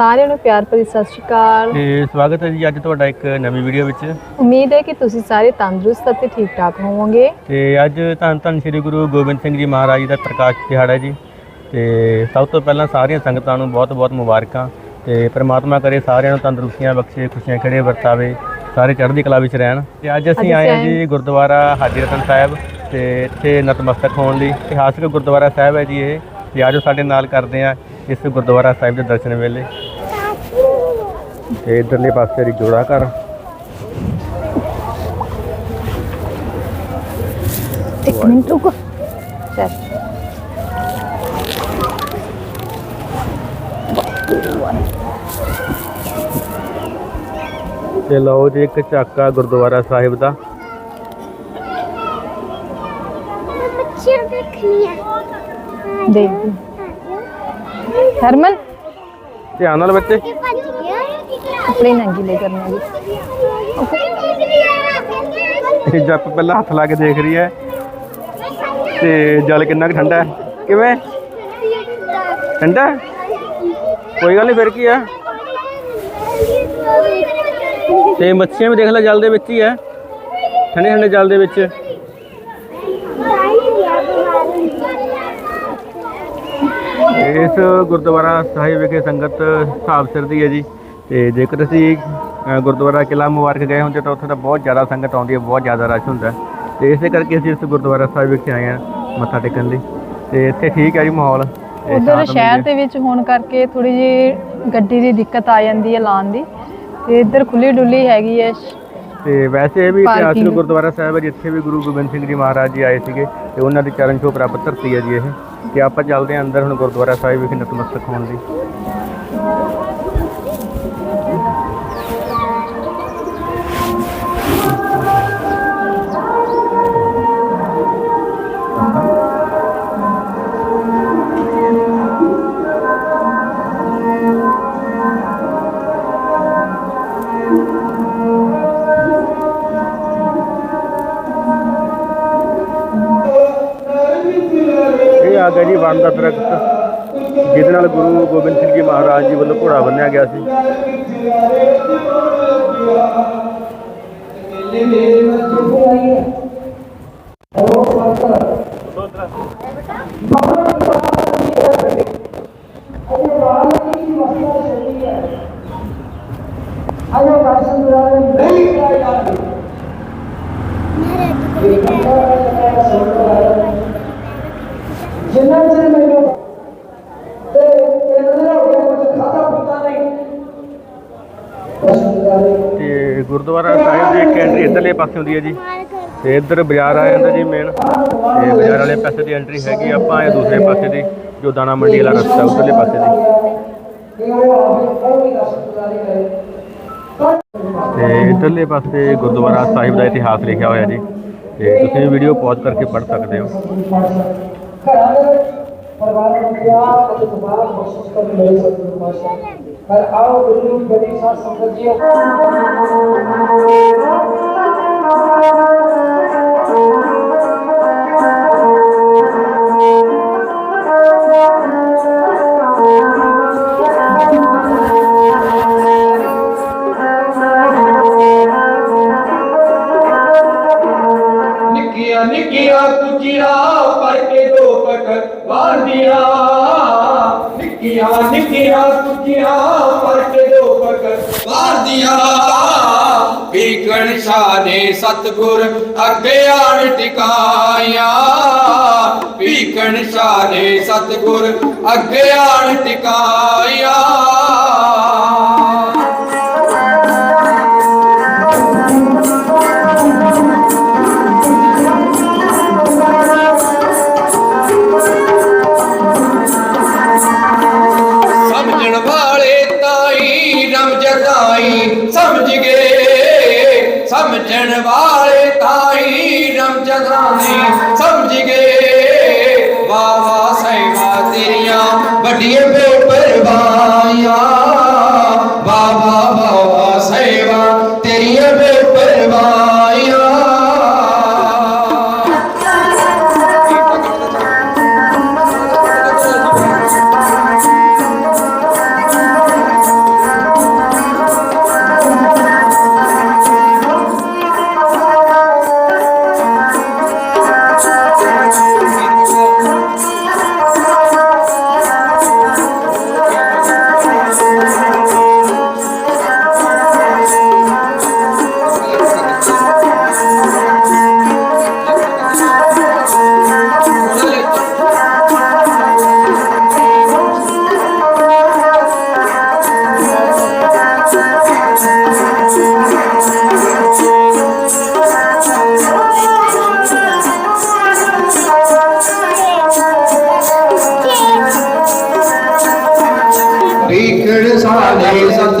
ਸਾਰਿਆਂ ਨੂੰ ਪਿਆਰ ਭਰੀ ਸਤਿ ਸ਼੍ਰੀ ਅਕਾਲ। ਤੇ ਸਵਾਗਤ ਹੈ ਜੀ ਅੱਜ ਤੁਹਾਡਾ ਇੱਕ ਨਵੀਂ ਵੀਡੀਓ ਵਿੱਚ। ਉਮੀਦ ਹੈ ਕਿ ਤੁਸੀਂ ਸਾਰੇ ਤੰਦਰੁਸਤ ਅਤੇ ਠੀਕ ਠਾਕ ਹੋਵੋਗੇ। ਤੇ ਅੱਜ ਧੰਨ ਧੰਨ ਸ੍ਰੀ ਗੁਰੂ ਗੋਬਿੰਦ ਸਿੰਘ ਜੀ ਮਹਾਰਾਜ ਜੀ ਦਾ ਪ੍ਰਕਾਸ਼ ਦਿਹਾੜਾ ਜੀ। ਤੇ ਸਭ ਤੋਂ ਪਹਿਲਾਂ ਸਾਰੀਆਂ ਸੰਗਤਾਂ ਨੂੰ ਬਹੁਤ-ਬਹੁਤ ਮੁਬਾਰਕਾਂ। ਤੇ ਪ੍ਰਮਾਤਮਾ ਕਰੇ ਸਾਰਿਆਂ ਨੂੰ ਤੰਦਰੁਸਤੀਆਂ ਬਖਸ਼ੇ ਖੁਸ਼ੀਆਂ ਖੜੇ ਵਰਤਾਵੇ ਸਾਰੇ ਚੜ੍ਹਦੀ ਕਲਾ ਵਿੱਚ ਰਹਿਣ। ਤੇ ਅੱਜ ਅਸੀਂ ਆਏ ਹਾਂ ਜੀ ਗੁਰਦੁਆਰਾ ਹਾਜੀ ਰਤਨ ਸਾਹਿਬ। ਤੇ ਇੱਥੇ ਨਤਮਸਤਕ ਹੋਣ ਲਈ ਇਤਿਹਾਸਕ ਗੁਰਦੁਆਰਾ ਸਾਹਿਬ ਹੈ ਜੀ ਇਹ। ਤੇ ਆਜੋ ਸਾਡੇ ਨਾਲ ਕਰਦੇ ਆ ਇਸ ਗੁਰਦੁਆਰਾ ਸਾਹਿਬ ਦੇ ਦਰਸ਼ਨ ਵੇਲੇ। ਤੇ ਇਧਰਲੇ ਪਾਸੇ ਦੀ ਜੋੜਾ ਘਰ। ਇੱਕ ਮਿੰਟ ਰੁਕੋ। ਚੱਲ। ਤੇ ਲਓ ਜੀ ਇੱਕ ਝਾਕਾ ਗੁਰਦੁਆਰਾ ਸਾਹਿਬ ਦਾ। ਬੱਚਿਆਂ ਦੇਖਣੀ ਆ। ਦੇਖ। ਹਰਮਨ? ਧਿਆਨ ਨਾਲ ਬੱਚੇ। ਆਪਣੇ ਨੰਗੀ ਲੈ ਕਰਨਾ ਜੀ। ਇਹ ਜੱਪ ਪਹਿਲਾਂ ਹੱਥ ਲਾ ਕੇ ਦੇਖ ਰਹੀ ਹੈ। ਤੇ ਜਲ ਕਿੰਨਾ ਕੁ ਠੰਡਾ ਹੈ। ਕਿਵੇਂ? ਠੰਡਾ ਹੈ? ਕੋਈ ਗੱਲ ਨਹੀਂ ਫਿਰ ਕੀ ਹੈ ਤੇ ਮੱਛੀਆਂ ਵੀ ਦੇਖ ਲੈ ਜਲ ਦੇ ਵਿੱਚ ਹੀ ਹੈ। ਠੰਡੇ ਠੰਡੇ ਜਲ ਦੇ ਵਿੱਚ। ਇਸ ਗੁਰਦੁਆਰਾ ਸਾਹਿਬ ਵਿਖੇ ਸੰਗਤ ਹਿਸਾਬ ਸਿਰ ਦੀ ਹੈ ਜੀ ਤੇ ਜੇਕਰ ਅਸੀਂ ਅ, ਗੁਰਦੁਆਰਾ ਕਿਲਾ ਮੁਬਾਰਕ ਗਏ ਹੁੰਦੇ ਤਾਂ ਉੱਥੇ ਤਾਂ ਬਹੁਤ ਜ਼ਿਆਦਾ ਸੰਗਤ ਆਉਂਦੀ ਹੈ ਬਹੁਤ ਜ਼ਿਆਦਾ ਰਸ਼ ਹੁੰਦਾ ਹੈ। ਤੇ ਇਸੇ ਕਰਕੇ ਅਸੀਂ ਇਸ ਗੁਰਦੁਆਰਾ ਸਾਹਿਬ ਵਿਖੇ ਆਏ ਹਾਂ ਮੱਥਾ ਟੇਕਣ ਲਈ ਤੇ ਇੱਥੇ ਠੀਕ ਹੈ ਜੀ ਮਾਹੌਲ ਤੇ ਉਧਰ ਸ਼ਹਿਰ। ਦੇ ਵਿੱਚ ਹੋਣ ਕਰਕੇ ਥੋੜੀ ਜਿਹੀ ਗੱਡੀ ਦੀ ਦਿੱਕਤ ਆ ਜਾਂਦੀ ਹੈ ਲਾਉਣ ਦੀ ਤੇ ਇੱਧਰ ਖੁੱਲੀ ਡੁੱਲੀ ਹੈਗੀ ਹੈ ਤੇ ਵੈਸੇ ਇਹ ਵੀ Parking ਇਤਿਹਾਸਕ ਗੁਰਦੁਆਰਾ ਸਾਹਿਬ ਹੈ ਜਿੱਥੇ ਵੀ ਗੁਰੂ ਗੋਬਿੰਦ ਸਿੰਘ ਜੀ ਮਹਾਰਾਜ ਜੀ ਆਏ ਸੀਗੇ ਤੇ ਉਹਨਾਂ ਦੀ ਚਰਨ ਛੋਹ ਪ੍ਰਾਪਤ ਧਰਤੀ ਹੈ ਜੀ ਇਹ। ਤੇ ਆਪਾਂ ਚੱਲਦੇ ਹਾਂ ਅੰਦਰ ਹੁਣ ਗੁਰਦੁਆਰਾ ਸਾਹਿਬ ਵਿਖੇ ਨਤਮਸਤਕ ਹੋਣ ਲਈ। ਇਹ ਦਾ ਦਰਖਤ ਜਿਹਦੇ ਨਾਲ ਗੁਰੂ ਗੋਬਿੰਦ ਸਿੰਘ ਜੀ ਮਹਾਰਾਜ ਜੀ ਵੱਲੋਂ ਘੋੜਾ ਬੰਨਿਆ ਗਿਆ ਸੀ। ਐਂਟਰੀ ਇੱਧਰਲੇ ਪਾਸੇ ਹੁੰਦੀ ਹੈ ਜੀ। ਤੇ ਇੱਧਰ ਬਾਜ਼ਾਰ ਆ ਜਾਂਦਾ ਜੀ ਮੇਨ ਤੇ ਬਾਜ਼ਾਰ ਵਾਲੇ ਪਾਸੇ ਦੀ ਐਂਟਰੀ ਹੈਗੀ ਆਪਾਂ ਆਏ ਦੂਸਰੇ ਪਾਸੇ ਦੀ, ਜੋ ਦਾਣਾ ਮੰਡੀ ਵਾਲਾ ਰਸਤਾ ਉੱਧਰਲੇ ਪਾਸੇ ਦੀ। ਕਿ ਤੇ ਇੱਧਰਲੇ ਪਾਸੇ ਗੁਰਦੁਆਰਾ ਸਾਹਿਬ ਦਾ ਇਤਿਹਾਸ ਲਿਖਿਆ ਹੋਇਆ ਜੀ। ਤੇ ਤੁਸੀਂ ਵੀਡੀਓ ਪੌਜ਼ ਕਰਕੇ ਪੜ੍ਹ ਸਕਦੇ ਹੋ। ਪਰਿਵਾਰ ਨੂੰ ਪਿਆਰ ਅਤੇ ਦੁਬਾਰਾ ਮਹਿਸੂਸ ਕਰਨ ਲਈ ਸਤਿਗੁਰੂ ਪਾਸ਼ਾ ਪਰ ਆਓ, ਗੁਰੂ ਦੀ ਸਾਧ ਸੰਗਤ ਜੀਓ ਨਿੱਕੀਆਂ ਨਿੱਕੀਆਂ ਕੁਚੀਆਂ ਪਰ ਕੇ ਦੋ ਪਟ ਵਾਰਦੀਆਂ ਪੀਕਣ ਸ਼ਾਨੇ ਸਤਗੁਰ, ਅੱਗੇ ਆਣ ਟਿਕਾਇਆ ਪੀਕਣ ਸ਼ਾਨੇ ਸਤਗੁਰ, ਅੱਗੇ ਆਣ ਟਿਕਾਇਆ ਰਮ ਸਮਝ ਗਏ, ਸਮਝਣ ਵਾਲੇ ਤਾਈ ਰਮ ਜਗਾਈ ਸਮਝ ਗਏ। ਵਾਹ ਵਾਹ, ਸਹਿਬਾ ਤੇਰੀਆਂ ਵੱਡੀਆਂ ਬੇਪਰਵਾਹੀਆਂ ਵਾਹ ਵਾਹ ਵਾਹ ਵਾਹ ਤੇਰੀਆਂ ਬੇ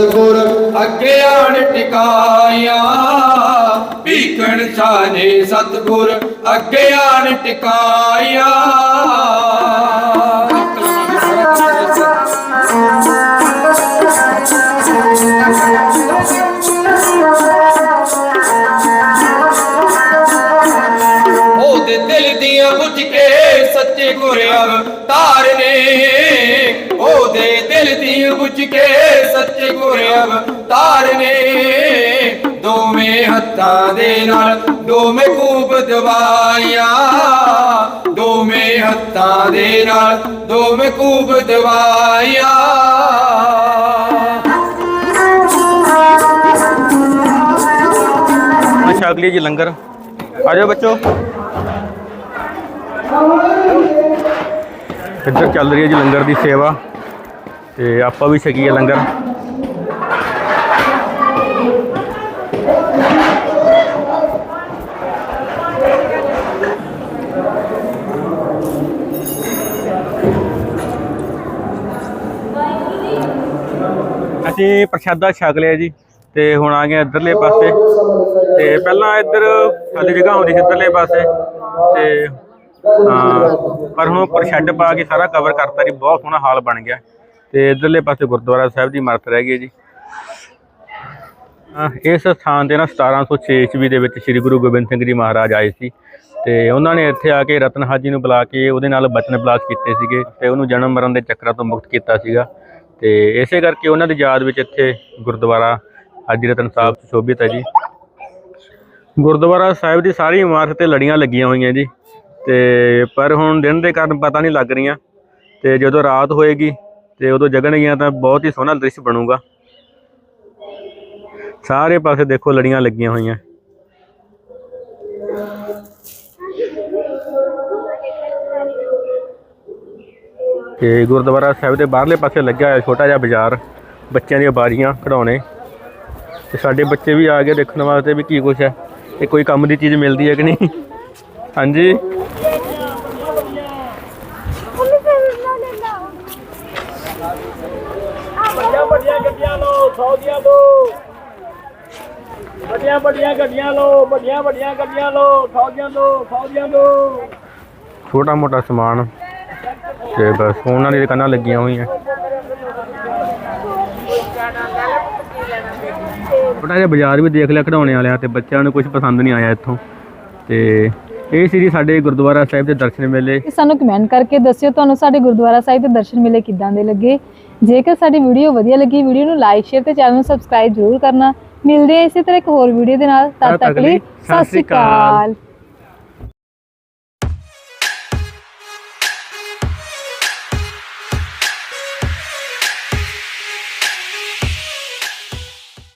ਸਤਗੁਰ। ਅੱਗੇ ਆਣ ਟਿਕਾਇਆ ਭੀਖਣ ਸਾਨੇ ਸਤਗੁਰ। ਅੱਗੇ ਆਣ ਟਿਕਾਇਆ ਸੱਚੇ ਗੁਰਿਆ ਦੋਵੇਂ ਹੱਥਾਂ ਦੇ ਨਾਲ ਦੋਵੇਂ ਕੂਬ ਦਵਾਈਆਂ ਦੋਵੇਂ ਹੱਥਾਂ ਦੇ ਨਾਲ ਦੋਵੇਂ ਕੂਬ ਦਵਾਈਆਂ ਅੱਛਾ, ਅਗਲੀ ਜੀ ਲੰਗਰ। ਆ ਜਾਓ ਬੱਚੋ। ਇੱਧਰ ਚੱਲ ਰਹੀ ਹੈ ਜੀ ਲੰਗਰ ਦੀ ਸੇਵਾ। ਤੇ ਆਪਾਂ ਵੀ ਛਕੀਏ ਲੰਗਰ। ਅਸੀਂ ਪ੍ਰਸ਼ਾਦਾ ਛਕ ਲਿਆ ਜੀ ਤੇ ਹੁਣ ਆ ਗਏ ਇੱਧਰਲੇ ਪਾਸੇ। ਤੇ ਪਹਿਲਾਂ ਇੱਧਰ ਖਾਲੀ ਜਗ੍ਹਾ ਹੁੰਦੀ ਸੀ ਇੱਧਰਲੇ ਪਾਸੇ। ਤੇ ਪਰ ਹੁਣ ਉੱਪਰ ਪਾ ਕੇ ਸਾਰਾ ਕਵਰ ਕਰਤਾ ਜੀ, ਬਹੁਤ ਸੋਹਣਾ ਹਾਲ ਬਣ ਗਿਆ। ਤੇ ਇੱਧਰਲੇ ਪਾਸੇ ਗੁਰਦੁਆਰਾ ਸਾਹਿਬ ਦੀ ਇਮਾਰਤ ਰਹਿ ਗਈ ਜੀ। ਇਸ ਸਥਾਨ ਤੇ ਨਾ 1706 ਈਸਵੀ ਦੇ ਵਿੱਚ ਸ੍ਰੀ ਗੁਰੂ ਗੋਬਿੰਦ ਸਿੰਘ ਜੀ ਮਹਾਰਾਜ ਆਏ ਸੀ। ਤੇ ਉਹਨਾਂ ਨੇ ਇੱਥੇ ਆ ਕੇ ਰਤਨ ਹਾਜੀ ਨੂੰ ਬੁਲਾ ਕੇ ਉਹਦੇ ਨਾਲ ਬਚਨ ਬਲਾਸ ਕੀਤੇ ਸੀਗੇ ਤੇ ਉਹਨੂੰ ਜਨਮ ਮਰਨ ਦੇ ਚੱਕਰਾਂ ਤੋਂ ਮੁਕਤ ਕੀਤਾ ਸੀਗਾ। ਤੇ ਇਸੇ ਕਰਕੇ ਉਹਨਾਂ ਦੀ ਯਾਦ ਵਿੱਚ ਇੱਥੇ ਗੁਰਦੁਆਰਾ ਹਾਜੀ ਰਤਨ ਸਾਹਿਬ ਸ਼ੋਭਿਤ ਹੈ ਜੀ। ਗੁਰਦੁਆਰਾ ਸਾਹਿਬ ਦੀ ਸਾਰੀ ਇਮਾਰਤ ਤੇ ਲੜੀਆਂ ਲੱਗੀਆਂ ਹੋਈਆਂ ਜੀ ਤੇ ਪਰ ਹੁਣ ਦਿਨ ਦੇ ਕਾਰਨ ਪਤਾ ਨਹੀਂ ਲੱਗ ਰਹੀਆਂ ਤੇ ਜਦੋਂ ਰਾਤ ਹੋਏਗੀ ਤੇ ਉਦੋਂ ਜਗਣਗੀਆਂ ਤਾਂ ਬਹੁਤ ਹੀ ਸੋਹਣਾ ਦ੍ਰਿਸ਼ ਬਣੂਗਾ। ਸਾਰੇ ਪਾਸੇ ਦੇਖੋ ਲੜੀਆਂ ਲੱਗੀਆਂ ਹੋਈਆਂ। ਤੇ ਗੁਰਦੁਆਰਾ ਸਾਹਿਬ ਦੇ ਬਾਹਰਲੇ ਪਾਸੇ ਲੱਗਿਆ ਹੋਇਆ ਛੋਟਾ ਜਿਹਾ ਬਾਜ਼ਾਰ ਬੱਚਿਆਂ ਦੀਆਂ ਬਾਰੀਆਂ ਖਿਡੌਣੇ ਤੇ ਸਾਡੇ ਬੱਚੇ ਵੀ ਆ ਗਏ ਦੇਖਣ ਵਾਸਤੇ ਵੀ ਕੀ ਕੁਛ ਹੈ। ਇਹ ਕੋਈ ਕੰਮ ਦੀ ਚੀਜ਼ ਮਿਲਦੀ ਹੈ ਕਿ ਨਹੀਂ? ਹਾਂਜੀ। ਵੱਡੀਆਂ ਵੱਡੀਆਂ ਗੱਡੀਆਂ ਲਓ 100 ਦੀਆਂ ਦੋ। ਵੱਡੀਆਂ ਵੱਡੀਆਂ ਗੱਡੀਆਂ 100 ਦੀਆਂ ਦੋ 100 ਦੀਆਂ ਦੋ। ਛੋਟਾ ਮੋਟਾ ਸਮਾਨ ਤੇ ਬਸ ਉਹਨਾਂ ਦੀ ਦੁਕਾਨਾਂ ਲੱਗੀਆਂ ਹੋਈਆਂ। ਛੋਟਾ ਜਿਹਾ ਬਾਜ਼ਾਰ ਵੀ ਦੇਖ ਲਿਆ ਖਿਡੌਣੇ ਵਾਲਿਆਂ ਤੇ ਬੱਚਿਆਂ ਨੂੰ ਕੁਝ ਪਸੰਦ ਨਹੀਂ ਆਇਆ ਇੱਥੋਂ। ਤੇ ਇਹ ਸੀ ਜੀ ਸਾਡੇ ਗੁਰਦੁਆਰਾ ਸਾਹਿਬ ਦੇ ਦਰਸ਼ਨ ਮੇਲੇ। ਸਾਨੂੰ ਕਮੈਂਟ ਕਰਕੇ ਦੱਸਿਓ ਤੁਹਾਨੂੰ ਸਾਡੇ ਗੁਰਦੁਆਰਾ ਸਾਹਿਬ ਦੇ ਦਰਸ਼ਨ ਮੇਲੇ ਕਿੱਦਾਂ ਦੇ ਲੱਗੇ। ਜੇਕਰ ਸਾਡੀ ਵੀਡੀਓ ਵਧੀਆ ਲੱਗੀ ਵੀਡੀਓ ਨੂੰ ਲਾਈਕ ਸ਼ੇਅਰ ਤੇ ਚੈਨਲ ਨੂੰ ਸਬਸਕ੍ਰਾਈਬ ਜ਼ਰੂਰ ਕਰਨਾ। ਮਿਲਦੇ ਹਾਂ ਇਸੇ ਤਰ੍ਹਾਂ ਇੱਕ ਹੋਰ ਵੀਡੀਓ ਦੇ ਨਾਲ। ਤਦ ਤੱਕ ਲਈ ਸਤਿ ਸ਼੍ਰੀ ਅਕਾਲ।